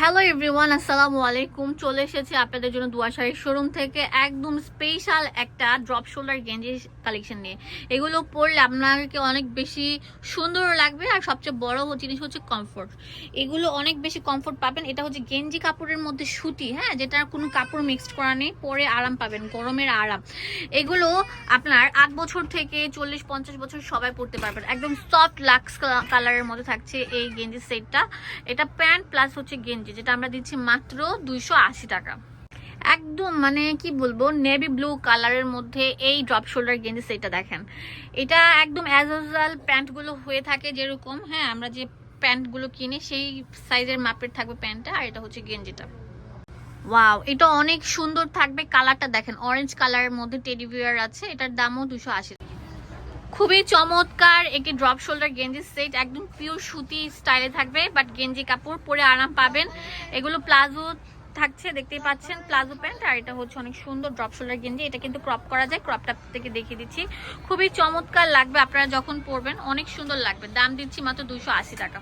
Hello everyone আসসালামু আলাইকুম চলে এসেছি আপনাদের জন্য দুয়াশাড়ির শোরুম থেকে একদম স্পেশাল একটা ড্রপ শোল্ডার গেঞ্জি কালেকশন নিয়ে। এগুলো পরলে আপনাকে অনেক বেশি সুন্দর লাগবে আর সবচেয়ে বড় জিনিস হচ্ছে কমফোর্ট এগুলো অনেক বেশি কমফোর্ট পাবেন। এটা হচ্ছে গেঞ্জি কাপড়ের মধ্যে সুতি হ্যাঁ? যেটা কোনো কাপড় মিক্সড করা নেই, পরে আরাম পাবেন, গরমের আরাম। এগুলো আপনার আট বছর থেকে চল্লিশ, পঞ্চাশ বছর সবাই পরতে পারবেন। একদম সফট লাক্স কালারের মধ্যে থাকছে এই গেঞ্জি সেটটা এটা প্যান্ট প্লাস হচ্ছে গেঞ্জি। যেটা আমরা দিচ্ছি মাত্র দুইশো আশি টাকা। একদম মানে কি বলব নেভি ব্লু কালারের মধ্যে এই ড্রপ শোল্ডার গেঞ্জি সেটটা দেখেন। এটা একদম অ্যাজ ইউজুয়াল প্যান্টগুলো হয়ে থাকে যেরকম হ্যাঁ আমরা যে প্যান্টগুলো কিনি সেই সাইজের মাপের থাকবে প্যান্টটা, আর এটা হচ্ছে গেঞ্জিটা। ওয়াও এটা অনেক সুন্দর থাকবে কালারটা দেখেন অরেঞ্জ কালারের মধ্যে টেডি বিয়ার আছে, এটার দামও দুশো আশি খুবই চমৎকার একটি ড্রপ শোল্ডার গেঞ্জি সেট একদম পিওর সুতি স্টাইলে থাকবে বাট গেঞ্জি কাপড় পরে আরাম পাবেন। এগুলো প্লাজো থাকছে, দেখতেই পাচ্ছেন, প্লাজো প্যান্ট, আর এটা হচ্ছে অনেক সুন্দর ড্রপ শোল্ডার গেঞ্জি। এটা কিন্তু ক্রপ করা যায় ক্রপটা থেকে দেখিয়ে দিচ্ছি। খুবই চমৎকার লাগবে, আপনারা যখন পরবেন, অনেক সুন্দর লাগবে। দাম দিচ্ছি মাত্র দুশো টাকা।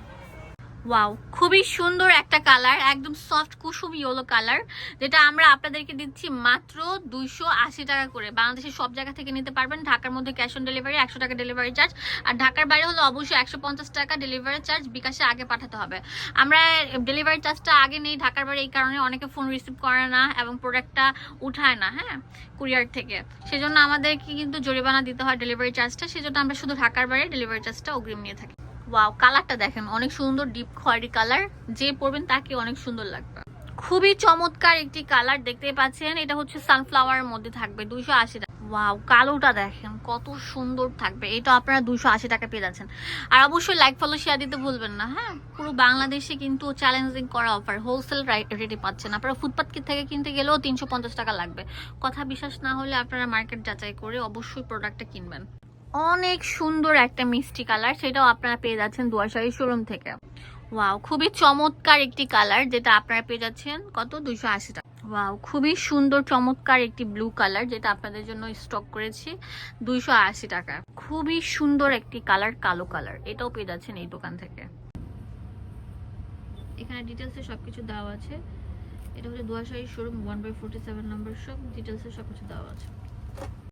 ওয়াও খুবই সুন্দর একটা কালার, একদম সফট কুসুম ইয়েলো কালার, যেটা আমরা আপনাদেরকে দিচ্ছি মাত্র দুইশো আশি টাকা করে। বাংলাদেশের সব জায়গা থেকে নিতে পারবেন, ঢাকার মধ্যে ক্যাশ অন ডেলিভারি একশো টাকা ডেলিভারি চার্জ আর ঢাকার বাইরে হলে অবশ্যই একশো পঞ্চাশ টাকা ডেলিভারি চার্জ বিকাশে আগে পাঠাতে হবে। আমরা ডেলিভারি চার্জটা আগে নেই, ঢাকার বাইরে এই কারণে অনেকে ফোন রিসিভ করে না এবং প্রোডাক্টটা উঠায় না হ্যাঁ কুরিয়ার থেকে। সেজন্য আমাদেরকে কিন্তু জরিমানা দিতে হয় ডেলিভারি চার্জটা সেজন্য আমরা শুধু ঢাকার বাইরে ডেলিভারি চার্জটা অগ্রিম নিয়ে থাকি। ওয়াও কালারটা দেখেন, অনেক সুন্দর ডিপ খয়েরি কালার যে পরবেন তাকে অনেক সুন্দর লাগবে। খুবই চমৎকার একটি কালার দেখতে পাচ্ছেন, এটা হচ্ছে সানফ্লাওয়ারের মধ্যে থাকবে, দুইশো আশি টাকা। ওয়াও কালোটা দেখেন, কত সুন্দর থাকবে, এটা আপনারা দুশো আশি টাকা পেয়ে যাচ্ছেন। আর অবশ্যই লাইক ফলো শেয়ার দিতে ভুলবেন না হ্যাঁ? পুরো বাংলাদেশে কিন্তু চ্যালেঞ্জিং করা অফার হোলসেল রেটে পাচ্ছেন। আপনারা ফুটপাথ থেকে কিনতে গেলেও তিনশো পঞ্চাশ টাকা লাগবে। কথা বিশ্বাস না হলে আপনারা মার্কেট যাচাই করে অবশ্যই প্রোডাক্টটা কিনবেন। অনেক সুন্দর একটা মিষ্টি কালার, সেটাও আপনারা পেয়ে যাচ্ছেন দুয়াশাড়ি শোরুম থেকে। ওয়াও, খুবই চমৎকার একটি কালার যেটা আপনারা পেয়ে যাচ্ছেন কত? দুইশো আশি টাকা। ওয়াও, খুবই সুন্দর, চমৎকার একটি ব্লু কালার যেটা আপনাদের জন্য স্টক করেছি দুইশো আশি টাকা। খুবই সুন্দর একটি কালার, কালো কালার, এটাও পেয়ে যাচ্ছেন এই দোকান থেকে। এখানে ডিটেলসে সবকিছু দেওয়া আছে। এটা হচ্ছে দুয়াশাড়ি showroom one by forty seven number সব ডিটেলসে সবকিছু দেওয়া আছে।